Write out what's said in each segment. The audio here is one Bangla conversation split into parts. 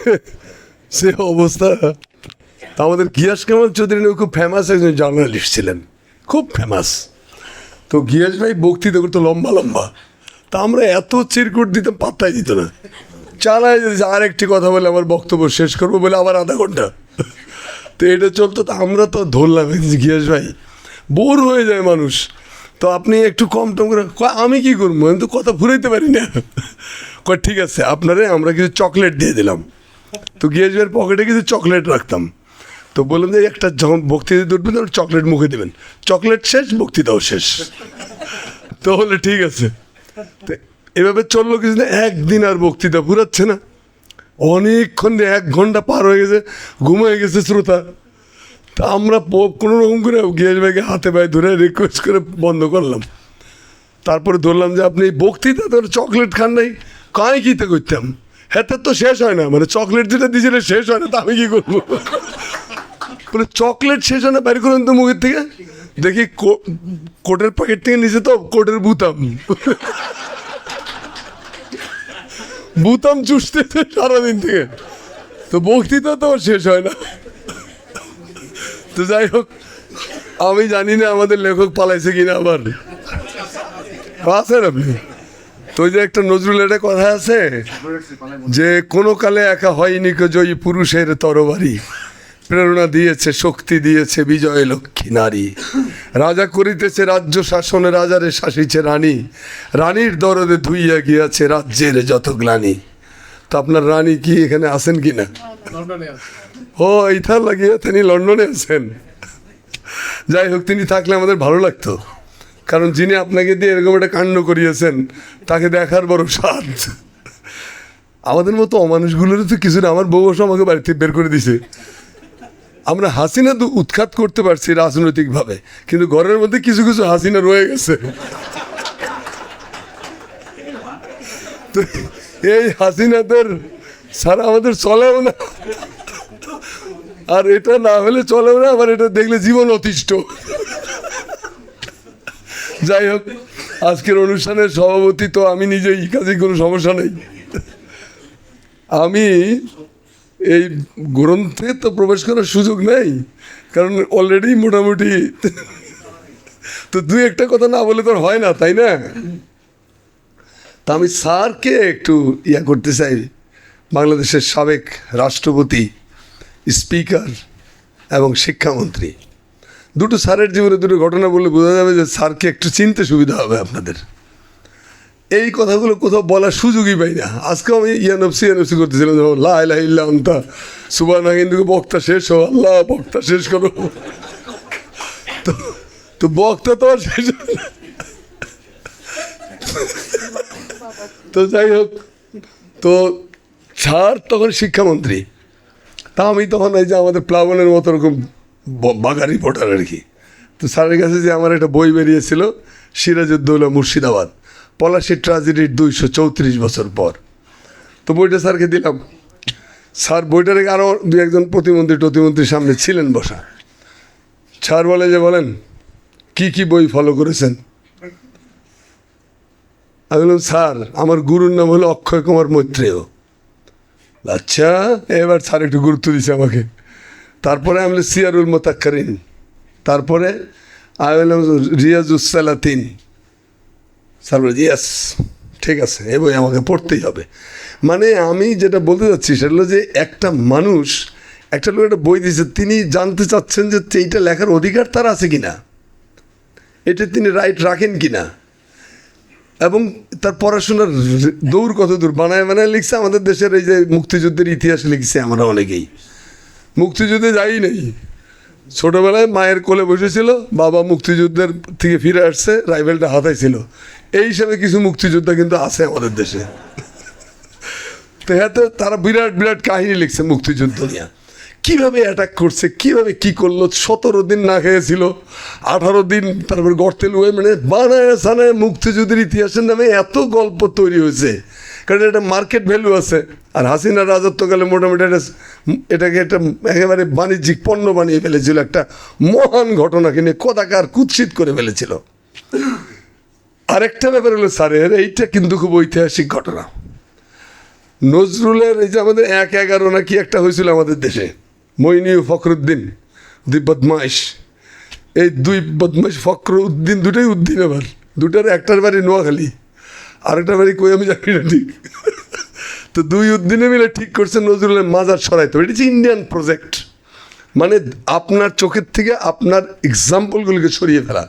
সে অবস্থা। আমাদের গিয়াস কামাল চৌধুরী খুব ফেমাস একজন জার্নালিস্ট ছিলেন। খুব ফেমাস তো গিয়াস ভাই বক্তৃতা করতো লম্বা লম্বা। তা আমরা এত চিরকুট দিতাম, পাত্তাই দিত না। চালায় যদি আর একটি কথা বলে আমার বক্তব্য শেষ করব বলে আবার আধা ঘণ্টা। তো এটা চলতো, তো আমরা তো ধরলাম গিয়াস ভাই। বোর হয়ে যায় মানুষ। তো আপনি একটু কম টম করে আমি কি করব? আমি তো কথা ফুরাইতে পারি না। কয়, ঠিক আছে, আপনারে আমরা কিছু চকলেট দিয়ে দিলাম। তো ভাইয়ের পকেটে কিছু চকলেট রাখতাম। তো বললাম যে একটা যখন বক্তৃতা উঠবেন তখন চকলেট মুখে দেবেন। চকলেট শেষ, বক্তৃতাও শেষ। তো বলে ঠিক আছে। তো এভাবে চলল কিছু না একদিন আর বক্তৃতা ফুরাচ্ছে না। অনেকক্ষণ এক ঘণ্টা পার হয়ে গেছে, ঘুমিয়ে গেছে শ্রোতা। তা আমরা কোনো রকম করে গিয়াস ভাইকে হাতে পায়ে ধরে রিকোয়েস্ট করে বন্ধ করলাম। তারপরে ধরলাম যে আপনি বক্তৃতা তোর চকলেট খান নাই। কাই কিতে করতাম। হেতে তো শেষ হয় না মানে চকলেট যেটা দিয়েছিলে শেষ হয় না, তা আমি কি করব? বলে চকলেট শেষ হয় না, বাইরে করুন তো মুখের থেকে। দেখি কোটের প্যাকেট থেকে নিচে তো কোটের বুতাম। বুতাম চুষতে সারাদিন থেকে। তো বক্তৃতা তো শেষ হয় না। তো যাই হোক, আমি জানি না আমাদের লেখক পালাইছে কিনা আবার। আছেন আপনি? তো ওই যে একটা নজরুল একটা কথা আছে যে কোনো কালে একা হয়নি কো জয়ী পুরুষের তরবারি। প্রেরণা দিয়েছে শক্তি দিয়েছে বিজয় লক্ষ্মী নারী। রাজা করিতেছে রাজ্য শাসনে রাজারে শাসিছে রানী। রানীর দরদে ধুইয়া গিয়াছে রাজ্যের যত গ্লানি। তো আপনার রানী কি এখানে আছেন কি না? ও এইথার লাগিয়ে তিনি লন্ডনে আছেন। যাই হোক তিনি থাকলে আমাদের ভালো লাগতো। কারণ যিনি আপনাকে দিয়ে এরকম একটা কাণ্ড করিয়েছেন, তাকে দেখার বড় স্বাদ। আমাদের মতো অমানুষগুলোরও তো কিছু না, আমার বউ অবশ্য আমাকে বাড়িতে বের করে দিছে আমরা হাসিনা তো উৎখাত করতে পারছি রাজনৈতিকভাবে, কিন্তু ঘরের মধ্যে কিছু কিছু হাসিনা রয়ে গেছে। তো এই হাসিনাদের সারা আমাদের চলেও না। আর এটা না হলে চলেও না, আবার এটা দেখলে জীবন অতিষ্ঠ। যাই হোক, আজকের অনুষ্ঠানের সভাপতি তো আমি নিজেই কাজে কোনো সমস্যা নেই। আমি এই গ্রন্থে তো প্রবেশ করার সুযোগ নেই, কারণ অলরেডি মোটামুটি তো দুই একটা কথা না বলে তো আর হয় না, তাই না? তা আমি স্যারকে একটু ইয়া করতে চাই। বাংলাদেশের সাবেক রাষ্ট্রপতি, স্পিকার এবং শিক্ষামন্ত্রী। দুটো স্যারের জীবনে দুটো ঘটনা বললে বোঝা যাবে যে স্যারকে একটু চিনতে সুবিধা হবে আপনাদের। এই কথাগুলো কোথাও বলার সুযোগই পাই না। আজকে আমি ইয়ানফসি ইয়ানফসি করতেছিলাম যেমন লাই লাই ইল্লান্তা সুবাহ কিন্তু বক্তা শেষ হো আল্লাহ বক্তা শেষ করো। তো তো বক্তা তো আর শেষ তো যাই হোক, তো স্যার তখন শিক্ষামন্ত্রী। তা আমি তখন এই যে আমাদের প্লাবনের মতো ওরকম ব- বাঘা রিপোর্টার আর কি। তো স্যারের কাছে যে আমার একটা বই বেরিয়েছিল, সিরাজউদ্দৌলা মুর্শিদাবাদ পলাশি ট্রাজেডির দুইশো চৌত্রিশ বছর পর। তো বইটা স্যারকে দিলাম। স্যার বইটা রেখে আরও দু একজন প্রতিমন্ত্রী প্রতিমন্ত্রীর সামনে ছিলেন বসা। স্যার বলে যে, বলেন, কি কি বই ফলো করেছেন? আমি বললাম, স্যার, আমার গুরুর নাম হলো অক্ষয় কুমার মৈত্রেয়। আচ্ছা এবার স্যার একটু গুরুত্ব দিছে আমাকে। তারপরে আমি সিয়ারুল মোতাক্কারিন। তারপরে আমি বললাম রিয়াজুসালাতিন বলে, ইয়াস, ঠিক আছে, এ বই আমাকে পড়তেই হবে। মানে আমি যেটা বলতে চাচ্ছি, সেটা হলো যে একটা মানুষ, একটা লোক একটা বই দিয়েছে, তিনি জানতে চাচ্ছেন যে এইটা লেখার অধিকার তার আছে কি না এটা তিনি রাইট রাখেন কি না এবং তার পড়াশোনার দৌড় কত দূর, বানায় বানায় লিখছে আমাদের দেশের এই যে মুক্তিযুদ্ধের ইতিহাস লিখছে আমরা অনেকেই। মুক্তিযুদ্ধে যাই নেই। ছোটবেলায় মায়ের কোলে বসেছিল, বাবা মুক্তিযুদ্ধের থেকে ফিরে আসছে, রাইফেলটা হাতায় ছিল। এই হিসাবে কিছু মুক্তিযোদ্ধা কিন্তু আছে আমাদের দেশে। তো তারা বিরাট বিরাট কাহিনী লিখছে মুক্তিযুদ্ধ নিয়ে। কীভাবে অ্যাটাক করছে, কীভাবে কি করল, সতেরো দিন না খেয়েছিল, আঠারো দিন তারপর গর্তে লুয়ে মানে বানায় সানায় মুক্তিযুদ্ধের ইতিহাসের নামে এত গল্প তৈরি হয়েছে। কারণ এটা মার্কেট ভ্যালু আছে। আর হাসিনা রাজত্বকালে মোটামুটি এটা এটাকে একটা একেবারে বাণিজ্যিক পণ্য বানিয়ে ফেলেছিল, একটা মহান ঘটনাকে নিয়ে কদাকার কুৎসিত করে ফেলেছিল। আরেকটা ব্যাপার হলো স্যারের এইটা কিন্তু খুব ঐতিহাসিক ঘটনা। নজরুলের এই যে আমাদের এক এগারো না কি একটা হয়েছিল আমাদের দেশে মইনি ফখরুদ্দিন, দুই বদমাইশ। এই দুই বদমাইশ ফখরুদ্দিন দুটোই উদ্দিন আবার দুটার একটার বাড়ি নোয়াখালী। আরেকটার বাড়ি কই আমি না ঠিক। তো দুই উদ্দিনে মিলে ঠিক করছে নজরুলের মাজার সরাইতে। এটা হচ্ছে ইন্ডিয়ান প্রজেক্ট মানে আপনার চোখের থেকে আপনার এক্সাম্পলগুলিকে সরিয়ে ফেলা।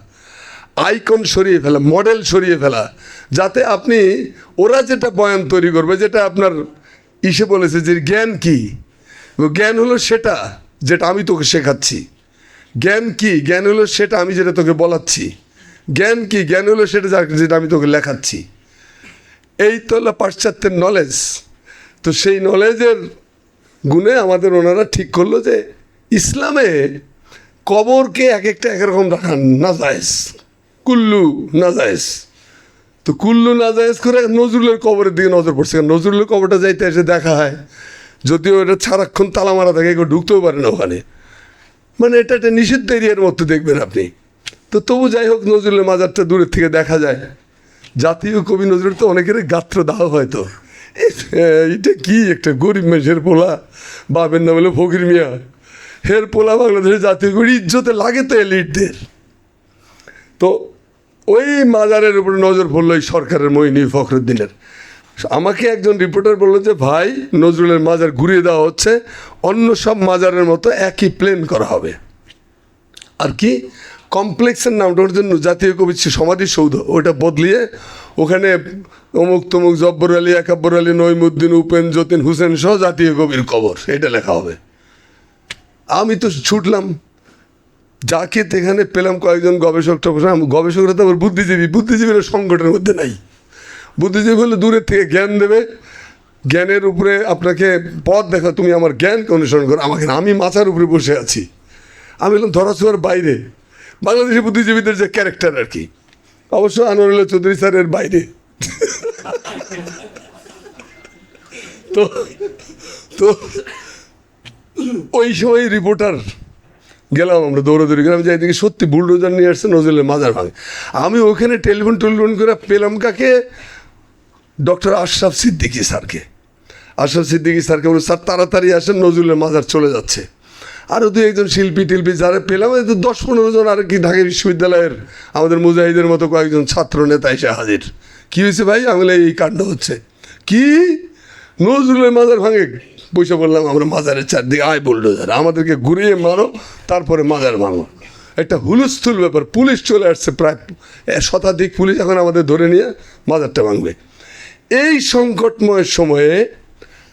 আইকন সরিয়ে ফেলা মডেল সরিয়ে ফেলা। যাতে আপনি, ওরা যেটা বয়ান তৈরি করবে, যেটা আপনার ইসে বলেছে যে জ্ঞান কি? জ্ঞান হলো সেটা, যেটা আমি তোকে শেখাচ্ছি। জ্ঞান কি? জ্ঞান হলো সেটা আমি যেটা তোকে বলাচ্ছি। জ্ঞান কি? জ্ঞান হলো সেটা যেটা আমি তোকে লেখাচ্ছি। এই তো হলো পাশ্চাত্যের নলেজ তো সেই নলেজের গুণে আমাদের ওনারা ঠিক করল যে ইসলামে কবরকে এক একটা একরকম রাখা নাজায়েজ, কুল্লু নাজায়েজ। তো কুল্লু নাজায়েজ করে নজরুলের কবরের দিকে নজর পড়ছে। নজরুলের কবরটা যাইতে এসে দেখা হয়, যদিও এটা সারাক্ষণ তালা মারা থাকে, কেউ ঢুকতেও পারে না ওখানে। মানে এটা একটা নিষিদ্ধ এরিয়ার মতো দেখবেন আপনি। তো তবু যাই হোক, নজরুলের মাজারটা দূরের থেকে দেখা যায়। জাতীয় কবি নজরুল তো অনেকের গাত্র দাহ হয়তো এটা কি একটা গরিব মেষের পোলা? বাবের নাম হলো ফকির মিয়া। হের পোলা বাংলাদেশের জাতীয় কবি, ইজ্জতে লাগে তো এলিটদের। তো ওই মাজারের উপরে নজর পড়ল এই সরকারের মইনি ফখরুদ্দিনের। আমাকে একজন রিপোর্টার বলল যে, ভাই, নজরুলের মাজার ঘুরিয়ে দেওয়া হচ্ছে, অন্য সব মাজারের মতো একই প্লেন করা হবে। আর কি? কমপ্লেক্সের নামটা ওর জন্য জাতীয় কবি সমাধিসৌধ ওটা বদলিয়ে ওখানে অমুক তমুক জব্বর আলী, একাব্বর আলী নইমুদ্দিন উপেন, যতীন হুসেন সহ জাতীয় কবির কবর, এটা লেখা হবে। আমি তো ছুটলাম, যাকে এখানে পেলাম, কয়েকজন গবেষক টবেষক গবেষকরা তো আবার বুদ্ধিজীবী, বুদ্ধিজীবীরা সংগঠনের মধ্যে নাই। বুদ্ধিজীবী হলে দূরের থেকে জ্ঞান দেবে, জ্ঞানের উপরে আপনাকে পথ দেখা, তুমি আমার জ্ঞানকে অনুসরণ করো, আমাকে আমি মাথার উপরে বসে আছি। আমি এলাম ধরাছোঁয়ার বাইরে বাংলাদেশি বুদ্ধিজীবীদের যে ক্যারেক্টার আর কি। অবশ্য আনোয়ারুল্লাহ চৌধুরী স্যারের বাইরে। তো তো ওই সময় রিপোর্টার গেলাম, আমরা দৌড়াদৌড়ি গেলাম যাই দেখি সত্যি বুলডোজার নিয়ে আসছে, নজরুলের মাজার ভাঙে। আমি ওখানে টেলিফোন টেলিফোন করে পেলাম কাকে? ডক্টর আশরাফ সিদ্দিকী স্যারকে। আশরাফ সিদ্দিকী স্যারকে বলে, স্যার, তাড়াতাড়ি আসেন, নজরুলের মাজার চলে যাচ্ছে। আরও দু একজন শিল্পী টিল্পী যারা পেলাম তো দশ পনেরো জন আর কি ঢাকা বিশ্ববিদ্যালয়ের আমাদের মুজাহিদের মতো কয়েকজন ছাত্র নেতা এসে হাজির। কী হয়েছে ভাই? আমি বললাম, এই কাণ্ড হচ্ছে। কি? নজরুলের মাজার ভাঙে। বসে বললাম আমরা মাজারের চারদিকে আয় বুলডোজার আমাদেরকে ঘুরিয়ে মারো তারপরে মাজার ভাঙো। একটা হুলস্থুল ব্যাপার। পুলিশ চলে আসছে প্রায় শতাধিক পুলিশ এখন আমাদের ধরে নিয়ে মাজারটা ভাঙবে। এই সংকটময় সময়ে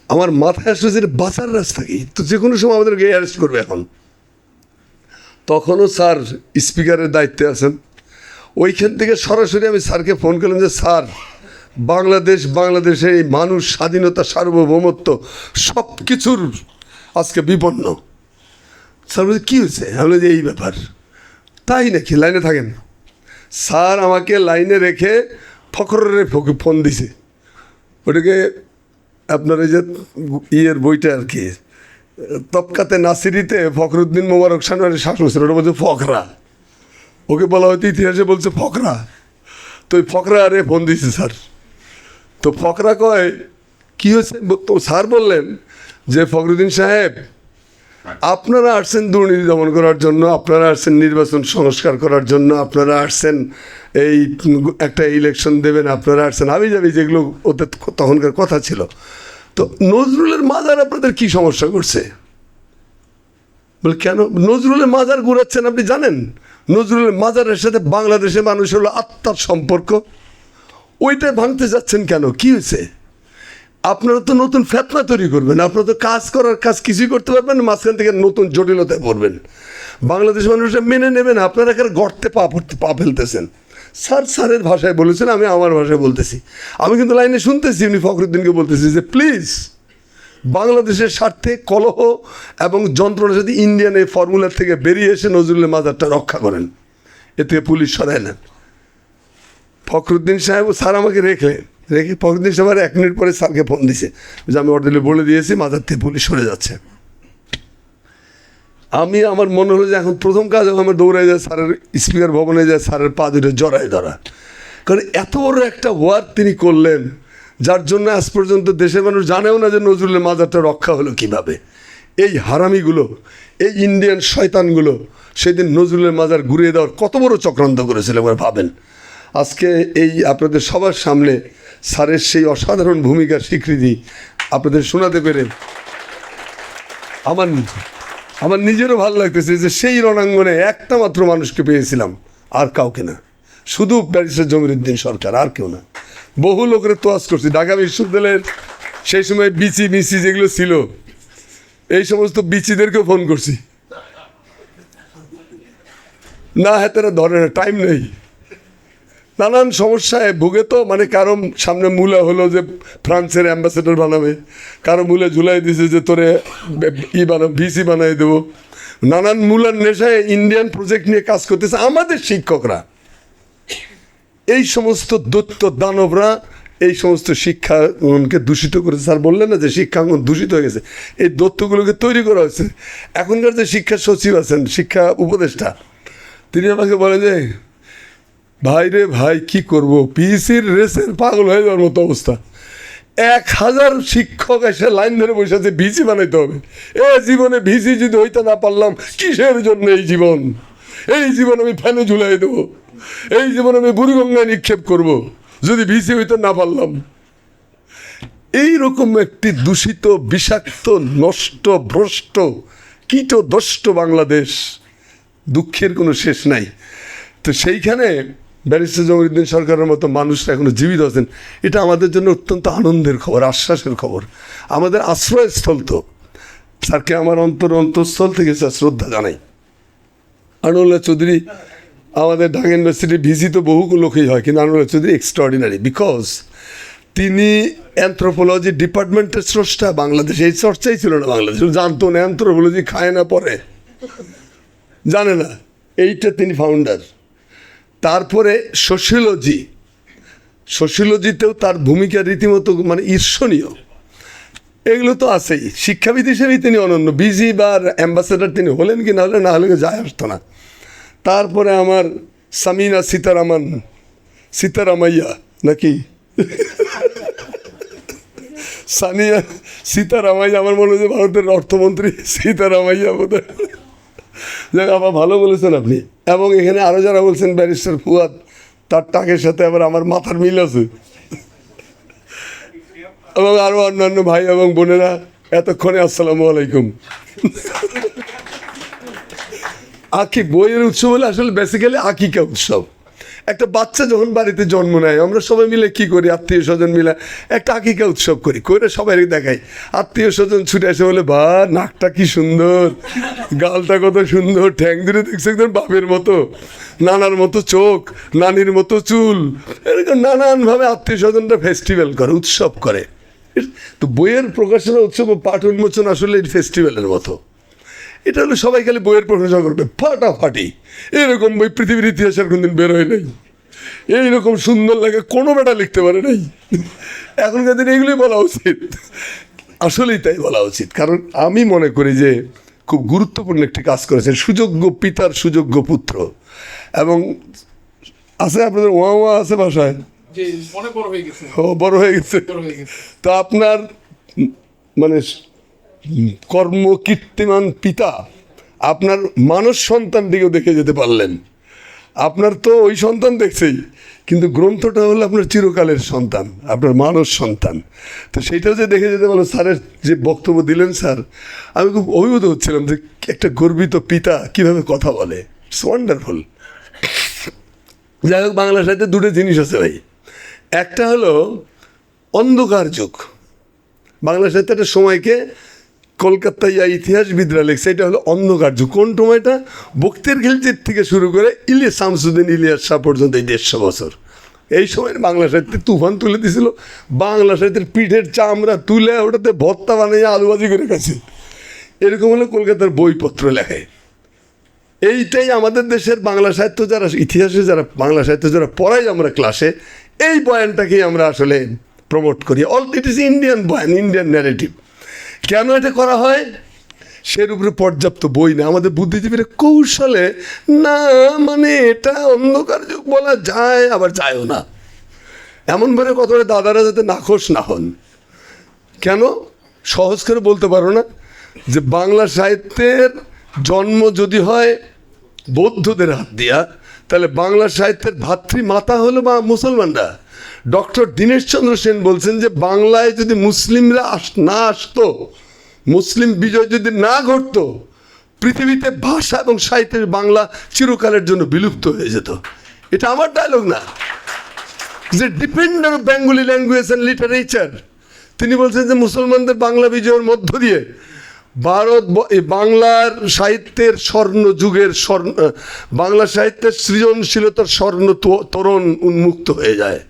আমার মাথায় আসলে যে বাঁচার রাস্তা কি? তো যে কোনো সময় আমাদেরকে অ্যারেস্ট করবে এখন। তখনও স্যার স্পিকারের দায়িত্বে আছেন। ওইখান থেকে সরাসরি আমি স্যারকে ফোন করলাম যে, স্যার, বাংলাদেশ, বাংলাদেশের এই মানুষ, স্বাধীনতা, সার্বভৌমত্ব সব কিছুর আজকে বিপন্ন। স্যার বলছে, কী হয়েছে? আমি যে এই ব্যাপার। তাই নাকি? লাইনে থাকেন? স্যার আমাকে লাইনে রেখে ফখরের ফোন দিছে। ওটাকে আপনার এই যে ইয়ের বইটা আর কি, তপকাতে নাসিরিতে ফখরুদ্দিন মোবারক সানোয়ারের শাসন ছিল, ওটা বলছে ফখরা। ওকে বলা হয়তো ইতিহাসে বলছে ফকরা তো ওই ফখরা আরে ফোন দিয়েছে স্যার। তো ফকরা কয়, কী হয়েছে? তো স্যার বললেন যে ফখরুদ্দিন সাহেব আপনারা আসছেন দুর্নীতি দমন করার জন্য, আপনারা আসছেন নির্বাচন সংস্কার করার জন্য, আপনারা আসছেন এই একটা ইলেকশন দেবেন, আপনারা আসছেন আমি যাবি যেগুলো ওদের তখনকার কথা ছিল। তো নজরুলের মাজার আপনাদের কি সমস্যা করছে? বলে, কেন? নজরুলের মাজার ঘুরাচ্ছেন আপনি জানেন? নজরুলের মাজারের সাথে বাংলাদেশের মানুষের হলো আত্মার সম্পর্ক। ওইটা ভাঙতে যাচ্ছেন কেন? কি হয়েছে? আপনারা তো নতুন ফেতনা তৈরি করবেন। আপনারা তো কাজ করার কাজ কিছুই করতে পারবেন মাঝখান থেকে নতুন জটিলতায় পড়বেন। বাংলাদেশ মানুষরা মেনে নেবেন আপনারা এখানে গর্তে পা পড়তে, পা ফেলতেছেন। স্যার, স্যারের ভাষায় বলেছেন, আমি আমার ভাষায় বলতেছি। আমি কিন্তু লাইনে শুনতেছি, উনি ফখরুদ্দিনকে বলতেছি যে, প্লিজ, বাংলাদেশের স্বার্থে কলহ এবং যন্ত্রণা যদি ইন্ডিয়ান এই ফর্মুলার থেকে বেরিয়ে এসে নজরুলের মাজারটা রক্ষা করেন। এ থেকে পুলিশ সরায় নেন। ফখরুদ্দিন সাহেব, স্যার আমাকে রেখে রেখে ফখরুদ্দিন সাহেব এক মিনিট পরে স্যারকে ফোন দিছে যে আমি অর্ডারে বলে দিয়েছি মাজার থেকে পুলিশ সরে যাচ্ছে। আমি আমার মনে হলো যে এখন প্রথম কাজ আমার দৌড়ায় যায় স্যারের স্পিকার ভবনে যায় স্যারের পা দুটো জড়ায় ধরা। কারণ এত বড় একটা ওয়ার্ক তিনি করলেন, যার জন্য আজ পর্যন্ত দেশের মানুষ জানেও না যে নজরুলের মাজারটা রক্ষা হলো কীভাবে। এই হারামিগুলো, এই ইন্ডিয়ান শয়তানগুলো সেদিন নজরুলের মাজার ঘুরিয়ে দেওয়ার কত বড় চক্রান্ত করেছিল একবার ভাবেন? আজকে এই আপনাদের সবার সামনে স্যারের সেই অসাধারণ ভূমিকার স্বীকৃতি আপনাদের শোনাতে পেরে আমার আমার নিজেরও ভালো লাগতেছে যে সেই রণাঙ্গনে একটা মাত্র মানুষকে পেয়েছিলাম, আর কাউকে না। শুধু ব্যারিস্টার জমিরুদ্দিন সরকার, আর কেউ না। বহু লোকের তোয়াজ করছি। ঢাকা বিশ্ববিদ্যালয়ের সেই সময় বিচি, মিচি যেগুলো ছিল, এই সমস্ত বিচিদেরকেও ফোন করছি। না হ্যাঁ তারা ধরে না টাইম নেই। নানান সমস্যায় ভুগে তো মানে কারও সামনে মূলা হলো যে ফ্রান্সের অ্যাম্বাসেডর বানাবে, কারও মূলে ঝুলাই দিছে যে তোরে ই বানাবো ভিসি বানাই দেবো। নানান মূলার নেশায় ইন্ডিয়ান প্রজেক্ট নিয়ে কাজ করতেছে আমাদের শিক্ষকরা। এই সমস্ত দৈত্য দানবরা এই সমস্ত শিক্ষাঙ্গনকে দূষিত করেছে। স্যার বললেন না যে শিক্ষাঙ্গন দূষিত হয়ে গেছে? এই দত্তগুলোকে তৈরি করা হয়েছে। এখনকার যে শিক্ষা সচিব আছেন, শিক্ষা উপদেষ্টা, তিনি আমাকে বলেন যে ভাই রে ভাই, কি করব? পিসির রেসের পাগল হয়ে যাওয়ার মতো অবস্থা। এক হাজার শিক্ষক এসে লাইন ধরে বসে আছে, ভিসি বানাইতে হবে। এ জীবনে ভিসি যদি হইতে না পারলাম, কিসের জন্য এই জীবন? এই জীবন আমি ফ্যানে ঝুলাই দেবো। এই জীবন আমি বুড়িগঙ্গায় নিক্ষেপ করব, যদি ভিসি হইতে না পারলাম। এই রকম একটি দূষিত, বিষাক্ত, নষ্ট, ভ্রষ্ট, কীটদষ্ট বাংলাদেশ, দুঃখের কোনো শেষ নাই। তো সেইখানে ব্যারিস্টার জমিরুদ্দিন সরকারের মতো মানুষরা এখনও জীবিত আছেন। এটা আমাদের জন্য অত্যন্ত আনন্দের খবর, আশ্বাসের খবর। আমাদের আশ্রয়স্থল তো। স্যারকে আমার অন্তর অন্তঃস্থল থেকে স্যার শ্রদ্ধা জানাই। আনুল্লাহ চৌধুরী, আমাদের ঢাকা ইউনিভার্সিটির ভিসি তো বহু লোকই হয়, কিন্তু আনুল্লাহ চৌধুরী এক্সট্রাঅর্ডিনারি বিকজ তিনি অ্যান্থ্রোপোলজি ডিপার্টমেন্টের স্রষ্টা, বাংলাদেশে এই চর্চাই ছিল না বাংলাদেশ। জানতো না অ্যান্থ্রোপোলজি খায় না পরে। জানে না, এইটা তিনি ফাউন্ডার তারপরে সোশিওলজি। সোশিওলজিতেও তার ভূমিকা রীতিমতো মানে ঈর্ষণীয়। এগুলো তো আছেই। শিক্ষাবিদ হিসেবেই তিনি অনন্য। বিজি বা অ্যাম্বাসেডার তিনি হলেন কি না হলে না হলে যায় আসতো না। তারপরে আমার সামিনা সীতারামান, সীতারামাইয়া নাকি? সানিয়া সীতারামাইয়া, আমার মনে হয় ভারতের অর্থমন্ত্রী সীতারামাইয়া বোধ যাক, আবার ভালো বলেছেন আপনি। এবং এখানে আরও যারা বলছেন ব্যারিস্টার ফুয়াদ, তার টাকের সাথে আবার আমার মাথার মিল আছে। এবং আরও অন্যান্য ভাই এবং বোনেরা, এতক্ষণে আসসালামু আলাইকুম। আকি বইয়ের উৎসব হলে আসলে বেসিক্যালি আকিকা উৎসব। একটা বাচ্চা যখন বাড়িতে জন্ম নেয়, আমরা সবাই মিলে কি করি? আত্মীয় স্বজন মিলে একটা আকিকা উৎসব করি করে সবাই দেখাই। আত্মীয় স্বজন ছুটে এসে বলে, বা, নাকটা কি সুন্দর, গালটা কত সুন্দর, ঠ্যাং ধরে দেখছে একদম বাপের মতো, নানার মতো চোখ, নানির মতো চুল। এরকম নানানভাবে আত্মীয় স্বজনরা ফেস্টিভ্যাল করে, উৎসব করে। তো বইয়ের প্রকাশনা, উৎসব পাঠ উন্মোচন আসলে ফেস্টিভ্যালের মতো। এটা হলো সবাই খালি বইয়ের প্রশংসা করবে ফাটাফাটি। এরকম বই পৃথিবীর ইতিহাসের কোনদিন বের হয় নাই। এইরকম সুন্দর লাগে কোনো বেটা লিখতে পারে নাই। এখনকার দিনে এগুলোই বলা উচিত। আসলেই তাই বলা উচিত। কারণ আমি মনে করি যে খুব গুরুত্বপূর্ণ একটি কাজ করেছেন সুযোগ্য পিতার সুযোগ্য পুত্র। এবং আছে আপনাদের ওয়া ওয়া আছে বাসায় বড় হয়ে গেছে। ও বড় হয়ে গেছে। তো আপনার মানে কর্মকীর্তিমান পিতা, আপনার মানুষ সন্তানটিকেও দেখে যেতে পারলেন। আপনার তো ওই সন্তান দেখছেই, কিন্তু গ্রন্থটা হলো আপনার চিরকালের সন্তান, আপনার মানস সন্তান। তো সেইটাও যে দেখে যেতে পারল স্যারের যে বক্তব্য দিলেন স্যার, আমি খুব অভিভূত হচ্ছিলাম যে একটা গর্বিত পিতা কীভাবে কথা বলে। ইটস ওয়ান্ডারফুল যাই হোক, বাংলা সাহিত্যে দুটো জিনিস আছে ভাই। একটা হলো অন্ধকার যুগ। বাংলা সাহিত্যে একটা সময়কে কলকাতায় ইয়া ইতিহাসবিদরা লেখছে, এটা হলো অন্ধকার্য কোন সময়টা? বক্তের খিলচির থেকে শুরু করে ইলিয়াস শামসুদ্দিন, ইলিয়াস শাহ পর্যন্ত এই দেড়শো বছর। এই সময় বাংলা সাহিত্যে তুফান তুলে দিছিল। বাংলা সাহিত্যের পিঠের চামড়া তুলে ওটাতে ভত্তা বানিয়ে আলুবাজি করে গেছে এরকম হলো কলকাতার বইপত্র লেখায় এইটাই আমাদের দেশের বাংলা সাহিত্য যারা, ইতিহাসে যারা, বাংলা সাহিত্য যারা পড়াই আমরা ক্লাসে এই বয়ানটাকেই আমরা আসলে প্রমোট করি। অল ইট ইজ ইন্ডিয়ান বয়ান ইন্ডিয়ান ন্যারেটিভ কেন এটা করা হয়? সের উপরে পর্যাপ্ত বই না। আমাদের বুদ্ধিজীবীরা কৌশলে, না মানে এটা অন্ধকার যুগ বলা যায়, আবার যায়ও না। এমনভাবে বলে দাদারা যাতে নাখোশ না হন। কেন? সহজ করে বলতে পারো না যে বাংলা সাহিত্যের জন্ম যদি হয় বৌদ্ধদের হাত দিয়া, তাহলে বাংলা সাহিত্যের ভাতৃ মাতা হলো বা মুসলমানরা। ডক্টর দীনেশচন্দ্র সেন বলছেন যে, বাংলায় যদি মুসলিমরা না আসতো, মুসলিম বিজয় যদি না ঘটতো, পৃথিবীতে ভাষা এবং সাহিত্যের বাংলা চিরকালের জন্য বিলুপ্ত হয়ে যেত। এটা আমার ডায়লগ না। যে depend on Bengali language and literature তিনি বলছেন যে, মুসলমানদের বাংলা বিজয়ের মধ্য দিয়ে ভারত বাংলার সাহিত্যের স্বর্ণ যুগের স্বর্ণ, বাংলা সাহিত্যের সৃজনশীলতার স্বর্ণ তরণ উন্মুক্ত হয়ে যায়।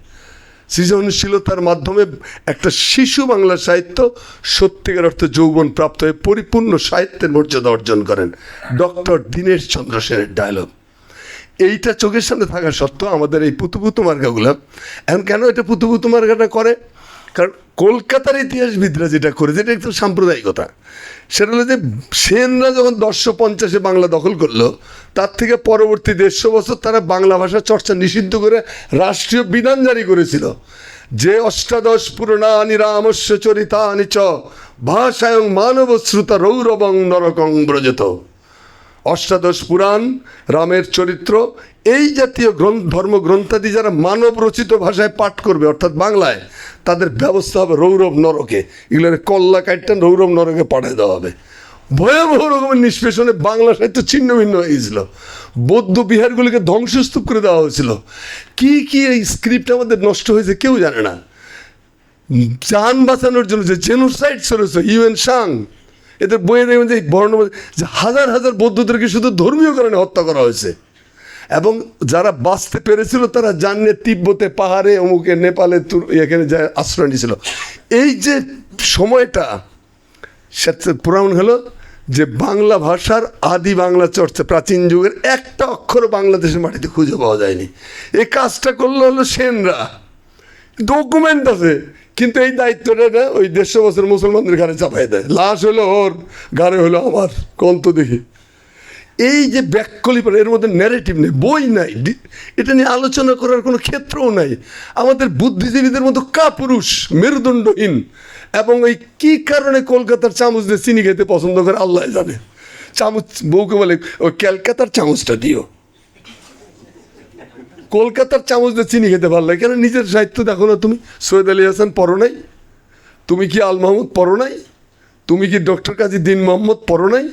সৃজনশীলতার মাধ্যমে একটা শিশু বাংলা সাহিত্য সত্যিকার অর্থে যৌবন প্রাপ্ত হয়ে পরিপূর্ণ সাহিত্যের মর্যাদা অর্জন করেন। ডক্টর দীনেশ চন্দ্র সেনের ডায়লগ এইটা চোখের সামনে থাকা সত্ত্বেও আমাদের এই পুতুপুতু মার্কাগুলো এখন কেন এটা পুতুপুতু মার্কাটা করে? কারণ কলকাতার ইতিহাসবিদরা যেটা করেছে এটা একটু সাম্প্রদায়িকতা, সেটা হলো যে সেনরা যখন দশশো পঞ্চাশে বাংলা দখল করল, তার থেকে পরবর্তী দেড়শো বছর তারা বাংলা ভাষা চর্চা নিষিদ্ধ করে রাষ্ট্রীয় বিধান জারি করেছিল। যে অষ্টাদশ পুরনানি রামস্য চরিতানি চ, ভাষায়ং মানব শ্রুতা রৌরবং নরকং ব্রজত। অষ্টাদশ পুরাণ, রামের চরিত্র, এই জাতীয় গ্রন্থ ধর্মগ্রন্থাদি যারা মানব রচিত ভাষায় পাঠ করবে, অর্থাৎ বাংলায়, তাদের ব্যবস্থা হবে রৌরব নরকে। এগুলোর কল্লা কাটতেন রৌরব নরকে পাঠিয়ে দেওয়া হবে। ভয়াবহ রকমের নিষ্পেষণে বাংলা সাহিত্য ছিন্ন ভিন্ন হয়ে গেছিল বৌদ্ধ বিহারগুলিকে ধ্বংসস্তূপ করে দেওয়া হয়েছিল। কি কি এই স্ক্রিপ্ট আমাদের নষ্ট হয়েছে কেউ জানে না। যান বাঁচানোর জন্য যে জেনোসাইড চলেছে ইউএন সাং এদের বইয়ে দেখবেন যে বর্ণ যে হাজার হাজার বৌদ্ধদেরকে শুধু ধর্মীয় কারণে হত্যা করা হয়েছে। এবং যারা বাঁচতে পেরেছিল, তারা জানে তিব্বতে, পাহাড়ে, অমুকে নেপালে এখানে যায় আশ্রয় নিয়েছিল। এই যে সময়টা, সেটা পুরাণ হলো যে বাংলা ভাষার আদি বাংলা চর্চা প্রাচীন যুগের একটা অক্ষর বাংলাদেশের মাটিতে খুঁজে পাওয়া যায়নি। এই কাজটা করল হলো সেনরা। ডকুমেন্ট আছে। কিন্তু এই দায়িত্বটা না ওই দেড়শো বছর মুসলমানদের ঘাড়ে চাপাই দেয়। লাশ হলো ওর, ঘাড়ে হলো আমার, কন্ত দেখি। এই যে ব্যাককলিপন এর মধ্যে ন্যারেটিভ নেই, বই নাই এটা নিয়ে আলোচনা করার কোনো ক্ষেত্রও নাই। আমাদের বুদ্ধিজীবীদের মতো কাপুরুষ, মেরুদণ্ডহীন, এবং এই কী কারণে কলকাতার চামচ দিয়ে চিনি খেতে পছন্দ করে, আল্লাহ জানে। চামচ, বউকে বলে ওই ক্যালকাতার চামচটা দিও। কলকাতার চামচ দিয়ে চিনি খেতে লাগে কেন নিজের সাহিত্য দেখো না তুমি? সৈয়দ আলী হাসান পড়ো নাই? তুমি কি আল মাহমুদ পড়ো নাই? তুমি কি ডক্টর কাজী দিন মোহাম্মদ পড়ো নাই?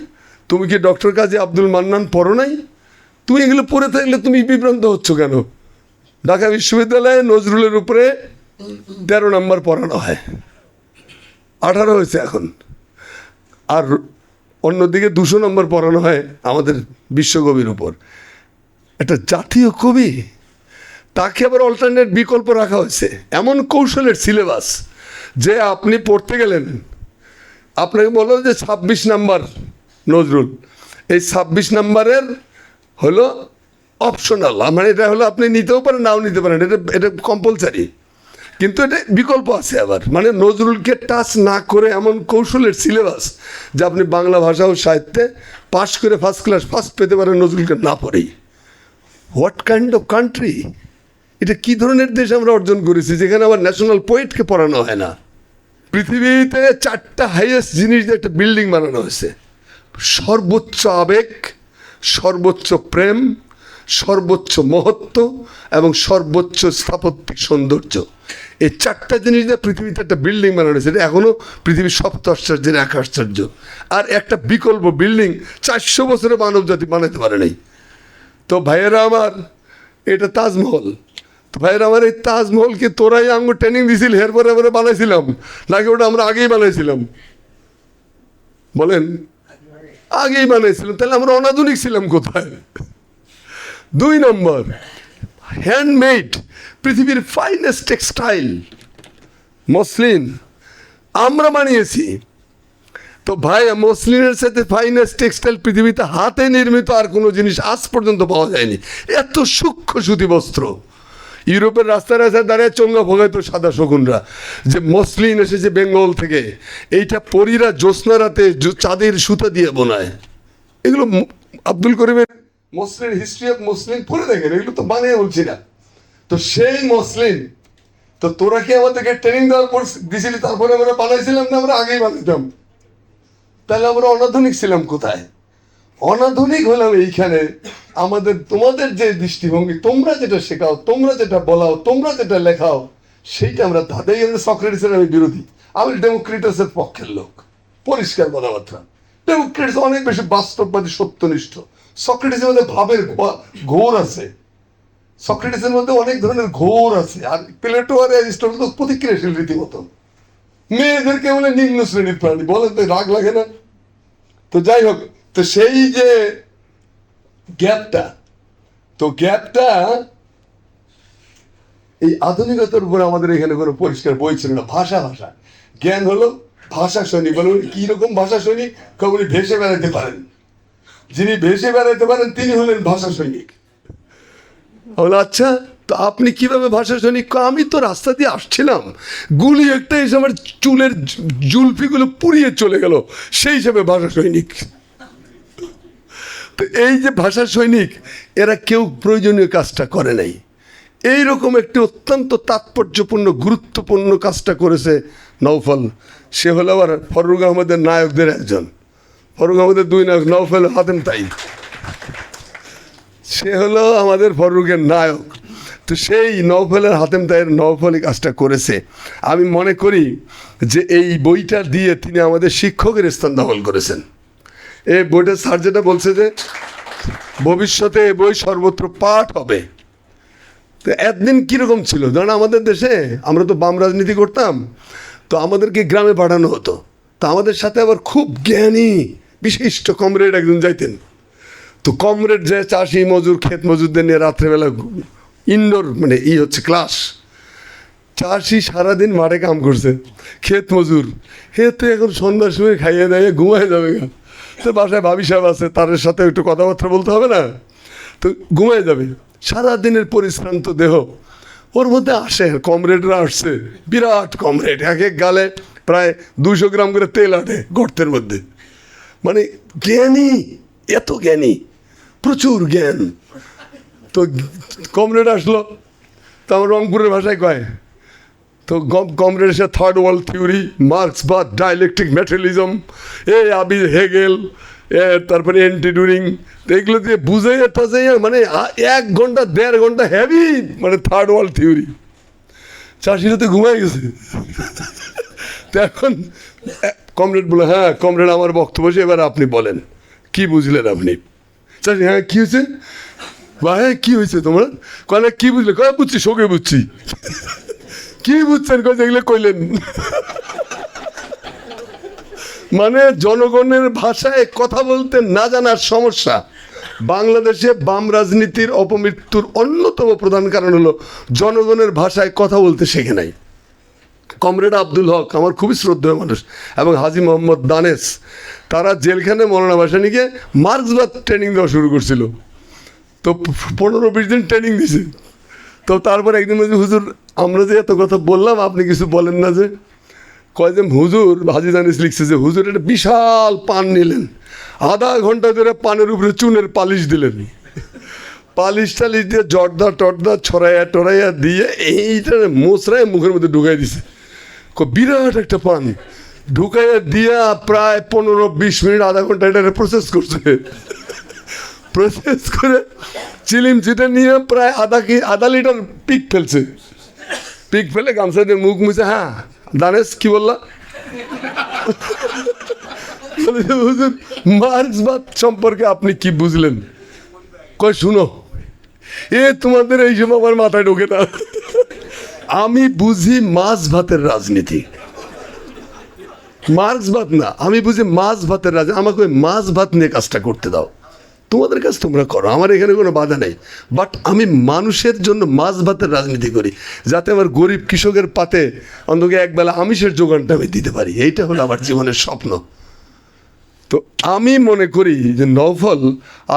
তুমি কি ডক্টর কাজী আব্দুল মান্নান পড়ো নাই? তুমি এগুলো পড়ে থাকলে তুমি বিভ্রান্ত হচ্ছ কেন? ঢাকা বিশ্ববিদ্যালয়ে নজরুলের উপরে তেরো নম্বর পড়ানো হয়। আঠারো হয়েছে এখন। আর অন্যদিকে দুশো নম্বর পড়ানো হয় আমাদের বিশ্বকবির উপর। একটা জাতীয় কবি তাকে আবার অল্টারনেট বিকল্প রাখা হয়েছে। এমন কৌশলের সিলেবাস যে আপনি পড়তে গেলেন, আপনাকে বলল যে ছাব্বিশ নাম্বার নজরুল। এই ছাব্বিশ নাম্বারের হলো অপশনাল মানে এটা হলো আপনি নিতেও পারেন, নাও নিতে পারেন, এটা এটা কম্পালসারি কিন্তু এটা বিকল্প আছে আবার। মানে নজরুলকে টাচ না করে এমন কৌশলের সিলেবাস যে আপনি বাংলা ভাষা ও সাহিত্যে পাশ করে ফার্স্ট ক্লাস ফার্স্ট পেতে পারেন নজরুলকে না পড়েই। হোয়াট কাইন্ড অফ কান্ট্রি এটা কি ধরনের দেশ আমরা অর্জন করেছি, যেখানে আবার ন্যাশনাল পোয়েটকে পড়ানো হয় না? পৃথিবীতে চারটা হাইয়েস্ট জিনিস দিয়ে একটা বিল্ডিং বানানো হয়েছে। সর্বোচ্চ আবেগ, সর্বোচ্চ প্রেম, সর্বোচ্চ মহত্ব এবং সর্বোচ্চ স্থাপত্যিক সৌন্দর্য। এই চারটা জিনিস দিয়ে পৃথিবীতে একটা বিল্ডিং বানানো হয়েছে। এটা এখনও পৃথিবীর সপ্ত আশ্চর্যের এক আশ্চর্য। আর একটা বিকল্প বিল্ডিং চারশো বছরে মানব জাতি বানাতে পারে নাই। তো ভাইয়েরা আমার, এটা তাজমহল। তো ভাইয়েরা আমার এই তাজমহলকে তোরাই আঙ্গু ট্রেনিং দিছিল, এরপরে আমরা বানাইছিলাম। নাকি ওটা আমরা আগেই বানাইছিলাম? বলেন, আগেই বানাইছিলাম। তাহলে আমরা অনাধুনিক ছিলাম কোথায়? দুই নম্বর হ্যান্ডমেড পৃথিবীর ফাইনেস্ট টেক্সটাইল মসলিন। আমরা বানিয়েছি। তো ভাই, মসলিনের সাথে ফাইনেস্ট টেক্সটাইল পৃথিবীতে হাতে নির্মিত আর কোনো জিনিস আজ পর্যন্ত পাওয়া যায়নি। এত সূক্ষ্ম সুতি বস্ত্র। ইউরোপের রাস্তায় রাস্তায় দাঁড়িয়ে চঙ্গা ভোগাইতো সাদা শকুনরা। যে মসলিন এসেছে বেঙ্গল থেকে, এইটা পরীরা জ্যোৎস্না রাতে চাঁদের সুতা দিয়ে বোনায়। এগুলো আব্দুল করিমের মসলিন হিস্ট্রি অফ মসলিন পড়ে দেখেন, এগুলো তো বানিয়ে বলছি না। তো সেই মসলিন, তো তোরা কি আমাদেরকে ট্রেনিং দেওয়ার পর দিছিলি? তারপরে আমরা বানাইছিলাম না, আমরা আগেই বানাইতাম। তাহলে আমরা অনাধুনিক ছিলাম কোথায়? অনাধুনিক হলাম এইখানে। আমাদের, তোমাদের যে দৃষ্টিভঙ্গি, তোমরা যেটা শেখাও, তোমরা যেটা বলাও, তোমরা যেটা লেখাও, সেইটা আমরা তাদের সক্রেটিসের আমি বিরোধী। আমি ডেমোক্রেটাসের পক্ষের লোক। পরিষ্কার কথাবার্তা। ডেমোক্রেটিস অনেক বেশি বাস্তববাদী, সত্যনিষ্ঠ। সক্রেটিসের মধ্যে ভাবের ঘোর আছে। সক্রেটিসের মধ্যে অনেক ধরনের ঘোর আছে। আর প্লেটো আর অ্যারিস্টটল তো প্রতিক্রিয়াশীল রীতিমতো। মেয়েদেরকে বলে নিম্ন শ্রেণির প্রাণী। বলেন তো রাগ লাগে না? তো যাই হোক তো সেই যে গ্যাপটা, তো গ্যাপটা এই আধুনিকতার উপরে আমাদের এখানে কোনো পরিষ্কার বই ছিল না, ভাষা ভাষা। জ্ঞান হলো ভাষা সৈনিক, বলে উনি কি রকম ভাষা সৈনিক? উনি ভেসে বেড়াতে পারেন। যিনি ভেসে বেড়াতে পারেন, তিনি হলেন ভাষা সৈনিক। বলে আচ্ছা তো আপনি কীভাবে ভাষা সৈনিক? আমি তো রাস্তা দিয়ে আসছিলাম। গুলি একটা এসে আমার চুলের জুলফিগুলো পুড়িয়ে চলে গেল। সেই হিসাবে ভাষা সৈনিক। তো এই যে ভাষা সৈনিক, এরা কেউ প্রয়োজনীয় কাজটা করে নাই। এই রকম একটি অত্যন্ত তাৎপর্যপূর্ণ, গুরুত্বপূর্ণ কাজটা করেছে নৌফল সে হলো আবার ফরুক আহমদের নায়কদের একজন। ফরুক আহমদের দুই নায়ক নৌফল হাতেম তাই। সে হলো আমাদের ফরুকের নায়ক। তো সেই নৌফলের হাতেম তাইয়ের নৌফলি কাজটা করেছে। আমি মনে করি যে এই বইটা দিয়ে তিনি আমাদের শিক্ষকের স্থান দখল করেছেন। এই বইটা স্যার যেটা বলছে যে ভবিষ্যতে এই বই সর্বত্র পাঠ হবে। তো একদিন কীরকম ছিল? ধরেন আমাদের দেশে আমরা তো বাম রাজনীতি করতাম, তো আমাদেরকে গ্রামে পাঠানো হতো। তো আমাদের সাথে আবার খুব জ্ঞানী, বিশিষ্ট কমরেড একজন যাইতেন। তো কমরেড যে চাষি, মজুর, ক্ষেত মজুরদের নিয়ে রাত্রেবেলা ইনডোর মানে ই হচ্ছে ক্লাস চাষি সারাদিন মাঠে কাম করছে, ক্ষেত মজুর। হে তো এখন সন্ধ্যার সময় খাইয়ে দাইয়ে ঘুমায় যাবে গা। তো বাসায় ভাবি সাহেব আছে, তার সাথে একটু কথাবার্তা বলতে হবে না? তো ঘুমায় যাবে। সারাদিনের পরিশ্রান্ত দেহ। ওর মধ্যে আসে, কমরেডরা আসছে, বিরাট কমরেড, এক এক গালে প্রায় দুশো গ্রাম করে তেল আটে গর্তের মধ্যে। মানে জ্ঞানী, এত জ্ঞানী, প্রচুর জ্ঞান। তো কমরেড আসলো, তো আমার রংপুরের ভাষায় কয় তো এসে থার্ড ওয়ার্ল্ড থিওরি মার্কস বা ডাইলেকট্রিক ম্যাটেরিয়ালিজম এ আবি হেগেল তারপরে এন্টিডুরিং তো এগুলো দিয়ে বুঝাইয়া টাজাইয়া মানে এক ঘণ্টা, দেড় ঘণ্টা হেভি মানে থার্ড ওয়ার্ল্ড থিওরি চাষিরা তো ঘুমাই গেছে। তো এখন কমরেড বলে হ্যাঁ কমরেড, আমার বক্তব্য এবার আপনি বলেন। কি বুঝলেন আপনি? চাষি হ্যাঁ কী হয়েছে? বা হ্যাঁ কী হয়েছে তোমার? কলে কী বুঝলে? কয়, বুঝছি, শোকে বুঝছি। কি বুঝছেন? কই যেগুলো কইলেন? মানে জনগণের ভাষায় কথা বলতে না জানার সমস্যা। বাংলাদেশে বাম রাজনীতির অপমৃত্যুর অন্যতম প্রধান কারণ হলো জনগণের ভাষায় কথা বলতে শেখে নাই। কমরেড আব্দুল হক, আমার খুবই শ্রদ্ধেয় মানুষ, এবং হাজি মোহাম্মদ দানেস তারা জেলখানে মৌলানা ভাসানিকে মার্ক্সবাদ ট্রেনিং দেওয়া শুরু করছিল। তো পনেরো বিশ দিন ট্রেনিং দিছে। তো তারপর একদিন হুজুর আমরা যে এত কথা বললাম, আপনি কিছু বলেন না যে। কয় যে হুজুর, হাজি জানিস লিখছে যে হুজুর একটা বিশাল পান নিলেন। আধা ঘণ্টা ধরে পানের উপরে চুনের পালিশ দিলেন। পালিশ টালিশ দিয়ে জর্দা টর্দা ছড়াইয়া টড়াইয়া দিয়ে এইটা মোচড়ায় মুখের মধ্যে ঢুকাই দিছে। বিরাট একটা পান। ঢুকাইয়া দিয়া প্রায় পনেরো বিশ মিনিট, আধা ঘণ্টা এটা প্রসেস করছে। প্রসেস করে চিলিম চিটে নিয়ে প্রায় আধা কি, আধা লিটার পিক ফেলছে। পিক ফেলে গামছা দিয়ে মুখ মুছে হ্যাঁ দানেশ, কি বললা? হুজুর মার্ক্সবাদ সম্পর্কে আপনি কি বুঝলেন? কয়, শুনো, এ তোমাদের এইসব আমার মাথায় ঢোকে না। আমি বুঝি মাছ ভাতের রাজনীতি। মার্ক্সবাদ না, আমি বুঝি মাছ ভাতের রাজনীতি। আমাকে মাছ ভাত নিয়ে কাজটা করতে দাও। তোমাদের কাজ তোমরা করো, আমার এখানে কোনো বাধা নেই। বাট আমি মানুষের জন্য মাছ ভাতের রাজনীতি করি, যাতে আমার গরিব কৃষকের পাতে অন্তত একবেলা আমিষের যোগানটা আমি দিতে পারি। এইটা হলো আমার জীবনের স্বপ্ন। তো আমি মনে করি যে নফল,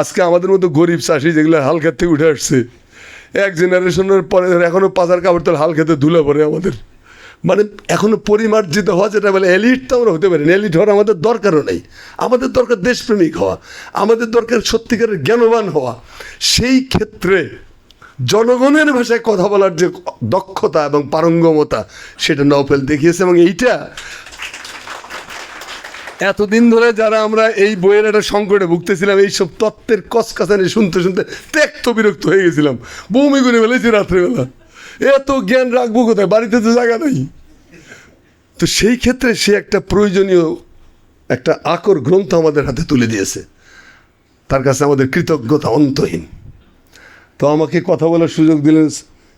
আজকে আমাদের মতো গরিব চাষি যেগুলো হাল খেত থেকে উঠে আসছে, এক জেনারেশনের পরে এখনও পাতার কাপড় তোর হাল খেতে ধুলে পড়ে আমাদের। মানে এখনও পরিমার্জিত হওয়া যেটা বলে এলিট তো আমরা হতে পারি না। এলিট হওয়ার আমাদের দরকারও নেই। আমাদের দরকার দেশপ্রেমিক হওয়া, আমাদের দরকার সত্যিকারের জ্ঞানবান হওয়া। সেই ক্ষেত্রে জনগণের ভাষায় কথা বলার যে দক্ষতা এবং পারঙ্গমতা, সেটা নওফেল দেখিয়েছে এবং এইটা এতদিন ধরে যারা আমরা এই বইয়ের একটা সংকটে ভুগতেছিলাম, এইসব তত্ত্বের কসকাসানি শুনতে শুনতে ত্যক্ত বিরক্ত হয়ে গেছিলাম। বমি করে ফেলেছি রাত্রেবেলা। এত জ্ঞান রাখব কোথায়? বাড়িতে তো জায়গা নেই। তো সেই ক্ষেত্রে সে একটা প্রয়োজনীয় একটা আকর গ্রন্থ আমাদের হাতে তুলে দিয়েছে। তার কাছে আমাদের কৃতজ্ঞতা অন্তহীন। তো আমাকে কথা বলার সুযোগ দিলেন।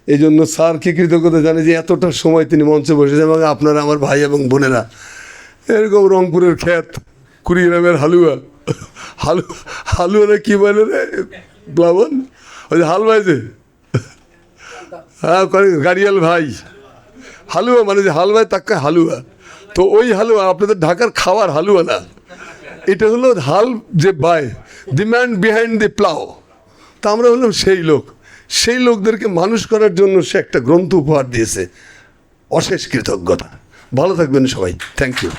এই জন্য স্যারকে কৃতজ্ঞতা জানি যে এতটা সময় তিনি মঞ্চে বসেছেন এবং আপনারা আমার ভাই এবং বোনেরা। এরকম রংপুরের খ্যাত কুড়িগ্রামের হালুয়া। হালু হালুয়ারা কী বলে রে? প্লাবন ওই যে যে। হ্যাঁ গাড়িয়াল ভাই। হালুয়া মানে যে হালুয়ায় তাকে হালুয়া। তো ওই হালুয়া, আপনাদের ঢাকার খাওয়ার হালুয়া না। এটা হলো হাল যে by the man behind the plough তা আমরা হলাম সেই লোক। সেই লোকদেরকে মানুষ করার জন্য সে একটা গ্রন্থ উপহার দিয়েছে। অশেষ কৃতজ্ঞতা। ভালো থাকবেন সবাই। Thank you